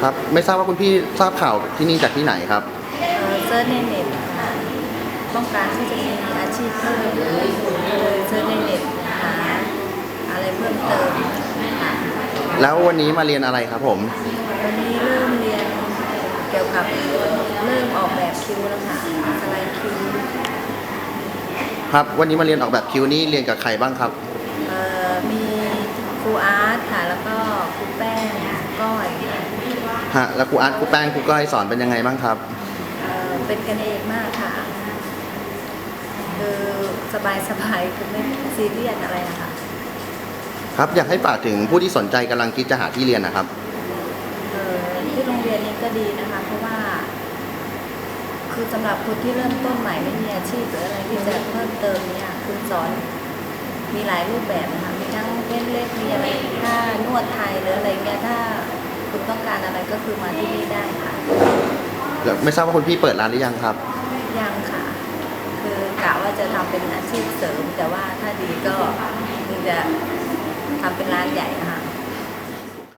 ครับ ไม่ทราบว่าคุณพี่ทราบข่าวที่นี่จากที่ไหนครับเอ่อเซิร์ชในเน็ตค่ะต้องการที่จะมีอาชีพเพิ่มเลยเซิร์ชในเน็ตหาอะไรเพิ่มเติมค่ะแล้ววันนี้มาเรียนอะไรครับผม วันนี้เริ่มเรียนเกี่ยวกับเริ่มออกแบบคิวแล้วค่ะสไลด์คิวครับ วันนี้มาเรียนออกแบบคิวนี่เรียนกับใครบ้างครับเอ่อมีค รูอาร์ตค่ะ แล้วก็ครูแป้งก้อยค่ะฮะแล้วครูอาร์ตครูแป้งครูก้อยสอนเป็นยังไงบ้างครับ เอ่อเป็นกันเองมากค่ะ คือสบายสบายๆคือไม่ซีเรียสอะไรนะคะครับอยากให้ฝากถึงผู้ที่สนใจกำลังคิดจะหาที่เรียนนะครับ เอ่อที่โรงเรียนนี้ก็ดีนะคะ เพราะว่า คือสำหรับคนที่เริ่มต้นใหม่ไม่มีอาชีพหรืออะไรที่จะเพิ่มเติมเนี่ยคือสอน มีหลายรูปแบบนะคะมีทั้งเล่นเล็กมีอะไรถ้านวดไทยหรืออะไรเงี้ยถ้าคุณต้องการอะไรก็คือมาที่นี่ได้ค่ะแล้วไม่ทราบว่าคุณพี่เปิดร้านหรือยังครับ ยังค่ะ คือกะว่าจะทำเป็นอาชีพเสริม แต่ว่าถ้าดีก็คือจะทำเป็นร้านใหญ่นะคะ